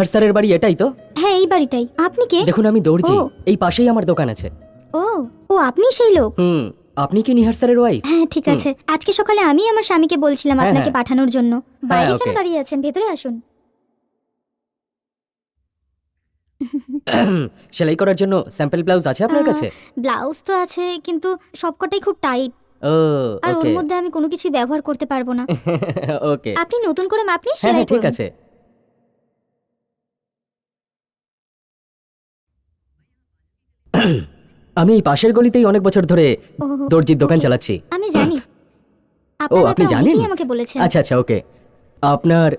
নিহার স্যারের বাড়ি এটাই তো? হ্যাঁ এই বাড়িটাই। আপনি কে? দেখুন আমি দর্জি ও। এই পাশেই আমার দোকান আছে। ও ও আপনি সেই লোক? হুম আপনি কি নিহার স্যারের ওয়াইফ হ্যাঁ ঠিক আছে। আজকে সকালে আমি আমার স্বামীকে বলছিলাম হ্যাঁ, আপনাকে হ্যাঁ। পাঠানোর জন্য। বাইরে কেন. দাঁড়িয়ে আছেন? ভেতরে আসুন। সেলাই করার জন্য স্যাম্পল ব্লাউজ আছে আপনার কাছে? ব্লাউজ তো আছে কিন্তু সবকটাই খুব টাইট ও আর ওর ওকে। মধ্যে আমি কোনো কিছুই ব্যবহার করতে পারব না। ওকে। আপনি নতুন করে মাপ নিয়ে হ্যাঁ সেলাই হ্যাঁ ঠিক করুন। আছে। আমি এই পাশের গলিতেই অনেক বছর ধরে দর্জির দোকান চালাচ্ছি। আমি জানি। ও আপনি জানেন? আমাকে বলেছেন। আচ্ছা আচ্ছা ওকে। আপনার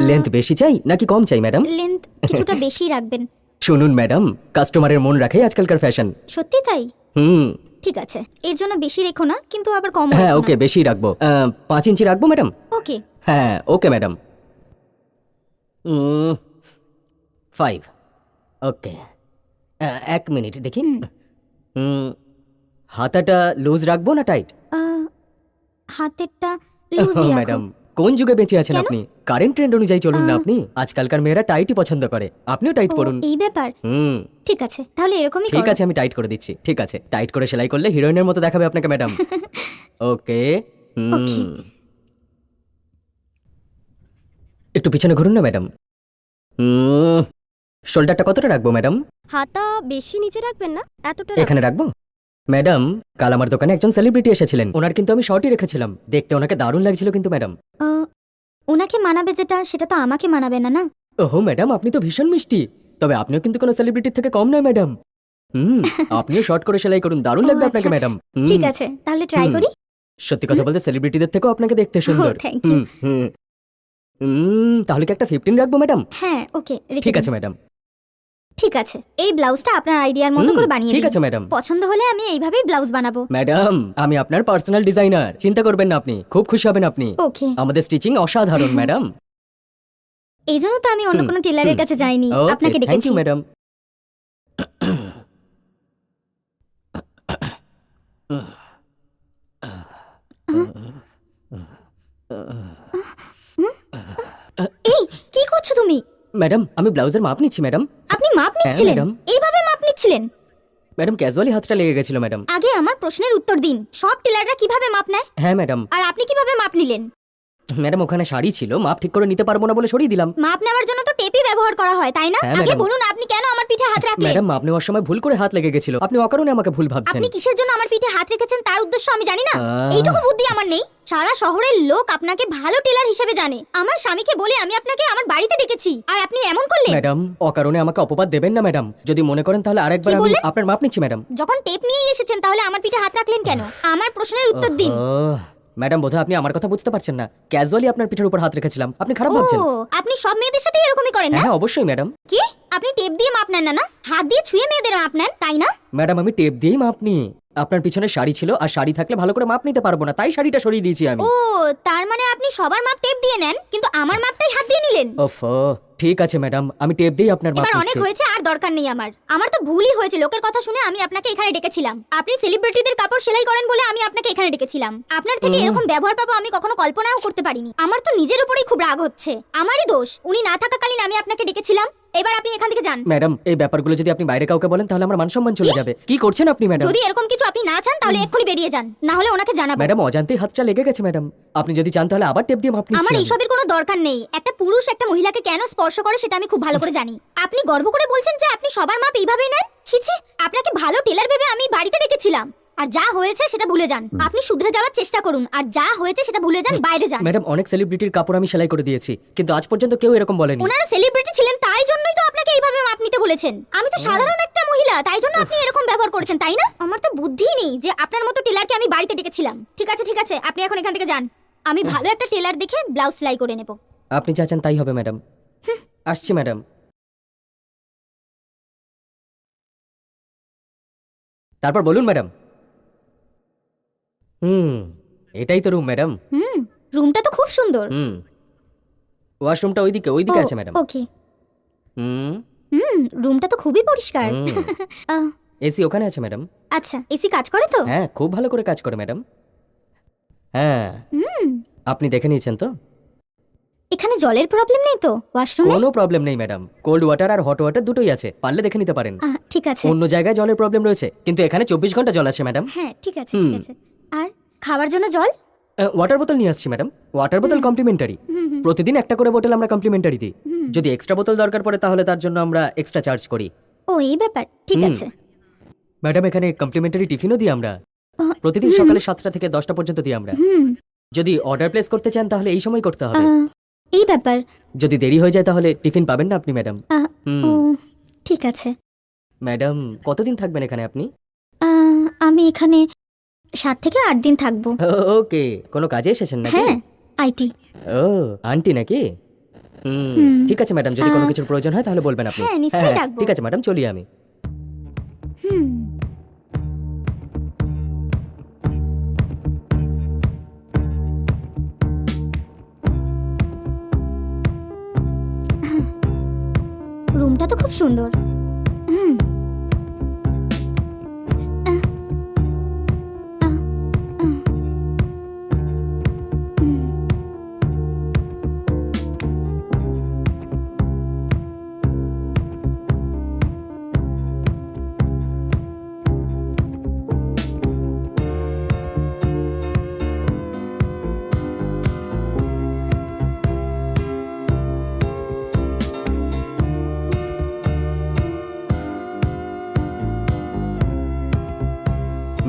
লেন্থ বেশি চাই নাকি কম চাই ম্যাডাম? লেন্থ কিছুটা বেশি রাখবেন। শুনুন ম্যাডাম কাস্টমারের মন রাখাই আজকালকার ফ্যাশন। সত্যি তাই? হুম। ঠিক আছে। এর জন্য বেশি রেখো না কিন্তু আবার কম হ্যাঁ ওকে বেশি রাখব। পাঁচ ইঞ্চি রাখব ম্যাডাম? ওকে। হ্যাঁ ওকে ম্যাডাম। ফাইভ। ওকে। এক মিনিট দেখি। হুম, হাতাটা লুজ রাখব না টাইট হাতেরটা লুজই রাখো। ম্যাডাম কোন যুগে বেঁচে আছেন কেন? আপনি? কারেন্ট ট্রেন্ড অনুযায়ী চলুন না আপনি। আজকালকার মেয়েরা টাইটই পছন্দ করে। আপনিও টাইট ও, পরুন। এই ব্যাপার? হুম। ঠিক আছে তাহলে এরকমই ঠিক করো। আছে আমি টাইট করে দিচ্ছি। ঠিক আছে টাইট করে সেলাই করলে হিরোইনের মতো দেখাবে আপনাকে ম্যাডাম ওকে Okay. একটু পিছনে ঘুরুন না ম্যাডাম শোল্ডারটা কতটা রাখব ম্যাডাম? হাতা বেশি নিচে রাখবেন না এতটা এখানে রাখব? ম্যাডাম কাল আমার দোকানে একজন সেলিব্রিটি এসেছিলেন। ওনার কিন্তু আমি শর্টই রেখেছিলাম। দেখতে ওনাকে দারুণ লাগছিল কিন্তু ম্যাডাম। আহ, ওনাকে মানাবে যেটা সেটা তো আমাকে মানাবে না না? ওহো ম্যাডাম আপনি তো ভীষণ মিষ্টি। তবে আপনিও কিন্তু কোনো সেলিব্রিটির থেকে কম নয় ম্যাডাম। হুম আপনিও শর্ট করে সেলাই করুন। দারুণ ও, লাগবে আপনাকে আচ্ছা। ম্যাডাম। হুম, ঠিক আছে তাহলে ট্রাই হুম। করি। সত্যি কথা বলতে সেলিব্রিটিদের থেকেও আপনাকে দেখতে সুন্দর। thank you. হুম, হুম। হুম, তাহলে কি একটা ফিফটিন রাখব ম্যাডাম? হ্যাঁ ওকে ঠিক আছে ম্যাডাম। ঠিক আছে এই ব্লাউজটা আপনার আইডিয়ার মতো করে বানিয়ে ঠিক আছে ম্যাডাম। পছন্দ হলে আমি এইভাবেই ব্লাউজ বানাবো। ম্যাডাম আমি আপনার পার্সোনাল ডিজাইনার। চিন্তা করবেন না আপনি খুব খুশি হবেন আপনি। ওকে। আমাদের স্টিচিং অসাধারণ ম্যাডাম। এই জন্য তো আমি অন্য কোনো টেলারের কাছে যাইনি আপনাকে ডেকেছি। ম্যাডাম। এই কি করছ তুমি? ম্যাডাম আমি ব্লাউজের মাপ নিচ্ছি ম্যাডাম। মাপ হ্যাঁ, নিচ্ছিলেন। এইভাবে মাপ নিচ্ছিলেন? ম্যাডাম ক্যাজুয়ালি হাতটা লেগে গেছিল ম্যাডাম। আগে আমার প্রশ্নের উত্তর দিন। সব টেলাররা কীভাবে মাপ নেয়? হ্যাঁ ম্যাডাম। আর আপনি কীভাবে মাপ নিলেন? ম্যাডাম ওখানে শাড়ি ছিল মাপ ঠিক করে নিতে পারব না বলে সরিয়ে দিলাম। মাপ নেওয়ার জন্য তো টেপই ব্যবহার করা হয় তাই না? হ্যাঁ, আগে ম্যাডাম। বলুন আপনি কেন আমার পিঠে হাত রাখলেন? ম্যাডাম মাপ নেওয়ার সময় ভুল করে হাত লেগে গেছিল। আপনি অকারণে আমাকে ভুল ভাবছেন। আপনি কিসের জন্য আমার পিঠে হাত রেখেছেন তার উদ্দেশ্য আমি জানি না। আহ। এইটুকু বুদ্ধি আমার নেই। সারা শহরের লোক আপনাকে ভালো টেলার হিসেবে জানে। আমার স্বামীকে বলে আমি আপনাকে আমার বাড়িতে ডেকেছি। আর আপনি এমন করলেন। ম্যাডাম অকারণে আমাকে অপবাদ দেবেন না ম্যাডাম। যদি মনে করেন তাহলে আরেকবার কি আমি বললেন? আপনার মাপ নিচ্ছি ম্যাডাম। যখন টেপ নিয়ে এসেছেন তাহলে আমার পিঠে হাত রাখলেন কেন? আমার প্রশ্নের উত্তর দিন। ম্যাডাম বোধহয় আপনি আমার কথা বুঝতে পারছেন না। ক্যাজুয়ালি আপনার পিঠের উপর হাত রেখেছিলাম। আপনি খারাপ ভাবছেন। ও আপনি সব মেয়েদের সাথে এরকমই করেন না? হ্যাঁ অবশ্যই ম্যাডাম। কি? আপনি টেপ দিয়ে মাপ নেন না না? হাত দিয়ে ছুঁয়ে মেয়েদের মাপ নেন তাই না? ম্যাডাম আমি টেপ দিয়েই মাপ নিই। আপনার পিছনে শাড়ি ছিল আর শাড়ি থাকলে ভালো করে মাপ নিতে পারব না তাই শাড়িটা সরিয়ে দিয়েছি আমি। ও তার মানে আপনি সবার মাপ টেপ দিয়ে নেন কিন্তু আমার মাপটাই হাত দিয়ে নিলেন। ওফো ঠিক আছে ম্যাডাম আমি টেপ দিয়েই আপনার মাপ এবার অনেক নিচ্ছি। হয়েছে আর দরকার নেই আমার। আমার তো ভুলই হয়েছে লোকের কথা শুনে আমি আপনাকে এখানে ডেকেছিলাম। আপনি সেলিব্রিটিদের কাপড় সেলাই করেন বলে আমি আপনাকে এখানে ডেকেছিলাম। আপনার থেকে এরকম ব্যবহার পাবো আমি কখনো কল্পনাও করতে পারিনি। আমার তো নিজের উপরেই খুব রাগ হচ্ছে। আমারই দোষ উনি না থাকাকালীন আমি আপনাকে ডেকেছিলাম। এবার আপনি এখান থেকে যান। ম্যাডাম এই ব্যাপারগুলো যদি আপনি বাইরে কাউকে বলেন তাহলে আমার মান সম্মান চলে যাবে। কি করছেন আপনি ম্যাডাম? যদি এরকম কিছু আপনি না চান তাহলে এক্ষুনি বেরিয়ে যান। না হলে ওনাকে জানাব। ম্যাডাম অজান্তেই হাতটা লেগে গেছে ম্যাডাম। আপনি যদি চান তাহলে আবার টেপ দিয়ে মাপ নিচ্ছি আমার আমি। এইসবের কোনো দরকার নেই। একটা পুরুষ একটা মহিলাকে কেন স্পর্শ করে সেটা আমি খুব ভালো করে জানি। আপনি গর্ব করে বলছেন যে আপনি সবার মাপ এইভাবেই নেন? ছি ছি আপনাকে ভালো টেলার ভেবে আমি বাড়িতে ডেকেছিলাম। আর যা হয়েছে সেটা ভুলে যান। আপনি শুধরে যাওয়ার চেষ্টা করুন। আর যা হয়েছে সেটা ভুলে যান বাইরে যান। ম্যাডাম অনেক সেলিব্রিটির কাপড় আমি সেলাই করে দিয়েছি কিন্তু আজ পর্যন্ত কেউ এরকম বলেনি। ওনারা সেলিব্রিটি ছিলেন তাই জন্যই তো আপনাকে এইভাবে মাপ নিতে বলেছেন। আমি তো সাধারণ একটা মহিলা তাই জন্য আপনি এরকম ব্যবহার করেছেন তাই না? আমার তো বুদ্ধিই নেই যে আপনার মতো টেলারকে আমি বাড়িতে ডেকেছিলাম। ঠিক আছে ঠিক আছে আপনি এখন এখান থেকে যান। আমি ভালো একটা টেলার দেখে ব্লাউজ সেলাই করে নেব। আপনি যা চান তাই হবে ম্যাডাম। আসছি ম্যাডাম। তারপর বলুন ম্যাডাম। হুম এটাই তো রুম ম্যাডাম হুম রুমটা তো খুব সুন্দর। হুম ওয়াশরুমটা ওইদিকে ওইদিকে আছে ম্যাডাম ওকে হুম। হুম রুমটা তো খুবই পরিষ্কার। এসি ওখানে আছে ম্যাডাম আচ্ছা এসি কাজ করে তো? হ্যাঁ খুব ভালো করে কাজ করে ম্যাডাম হ্যাঁ। আপনি দেখে নিয়েছেন তো? এখানে জলের প্রবলেম নেই তো? ওয়াশরুমে কোনো প্রবলেম নেই ম্যাডাম কোল্ড ওয়াটার আর হট ওয়াটার দুটোই আছে পারলে দেখে নিতে পারেন। ঠিক আছে। অন্য জায়গায় জলের প্রবলেম রয়েছে কিন্তু এখানে চব্বিশ ঘণ্টা জল আছে ম্যাডাম হ্যাঁ ঠিক আছে ঠিক আছে। আর খাওয়ার জন্য জল? ওয়াটার বোতল নিয়ে আসছি ম্যাডাম ওয়াটার বোতল কমপ্লিমেন্টারি প্রতিদিন একটা করে বোতল আমরা কমপ্লিমেন্টারি দিই। যদি এক্সট্রা বোতল দরকার পড়ে তাহলে তার জন্য আমরা এক্সট্রা চার্জ করি। ও এই ব্যাপার। ঠিক আছে। ম্যাডাম এখানে কমপ্লিমেন্টারি টিফিনও দিই আমরা। প্রতিদিন সকালে সাতটা থেকে দশটা পর্যন্ত দিই আমরা। যদি অর্ডার প্লেস করতে চান তাহলে এই সময় করতে হবে। এই ব্যাপার। যদি দেরি হয়ে যায় তাহলে টিফিন পাবেন না আপনি ম্যাডাম ঠিক আছে। ম্যাডাম কতদিন থাকবেন এখানে আপনি? আমি এখানে সাত থেকে আট দিন থাকব। ওকে কোনো কাজে এসেছেন নাকি? হ্যাঁ আইটি ও আন্টি নাকি? হুম। ঠিক আছে ম্যাডাম যদি কোনো কিছুর প্রয়োজন হয় তাহলে বলবেন আপনি। হ্যাঁ, নিশ্চয়ই ডাকবো। ঠিক আছে ম্যাডাম চলি আমি। হুম। রুমটা তো খুব সুন্দর।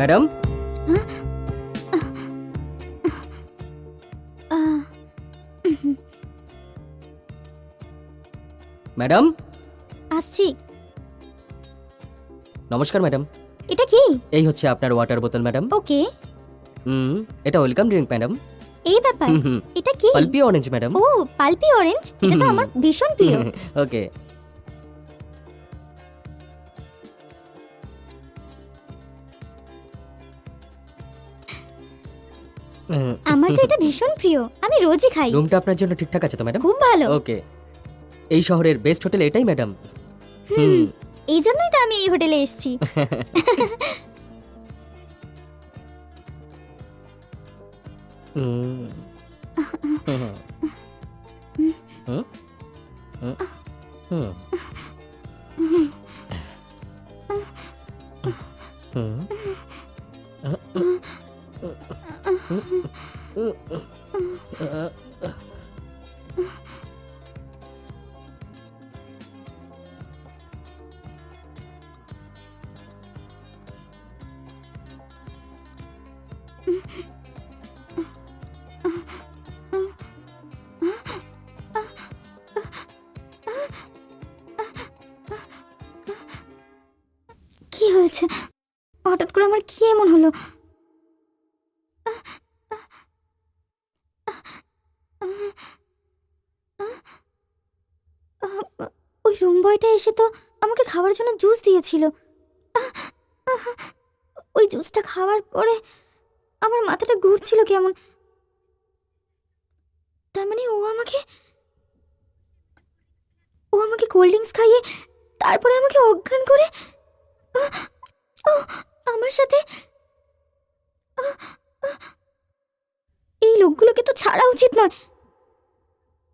ম্যাডাম? ম্যাডাম? আসছি। নমস্কার ম্যাডাম। এটা কি? এই হচ্ছে আপনার ওয়াটার বোতল ম্যাডাম। ওকে। হুম এটা ওয়েলকাম ড্রিঙ্ক ম্যাডাম। এই ব্যাপার? এটা কি? Pulpy orange madam. ও পালপি অরেঞ্জ এটা তো। আমার ভীষণ প্রিয়। ওকে। আমার তো এটা ভীষণ প্রিয়। আমি রোজই খাই। রুমটা আপনার জন্য ঠিকঠাক আছে তো ম্যাডাম? খুব ভালো। ওকে। এই শহরের বেস্ট হোটেল এটাই ম্যাডাম। হুম। এই জন্যই তো আমি এই হোটেলে এসেছি। হুম। হুম। হুম। হুম। হুম। কি হয়েছে? হঠাৎ করে আমার কি এমন হলো ওই রুম বয়টা এসে তো আমাকে খাওয়ার জন্য জুস দিয়েছিল ওই জুসটা খাওয়ার পরে আমার মাথাটা ঘুরছিল কেমন তার মানে ও আমাকে ও আমাকে কোল্ড ড্রিঙ্কস খাইয়ে তারপরে আমাকে অজ্ঞান করে! ও আমার সাথে! এই লোকগুলোকে তো ছাড়া উচিত নয়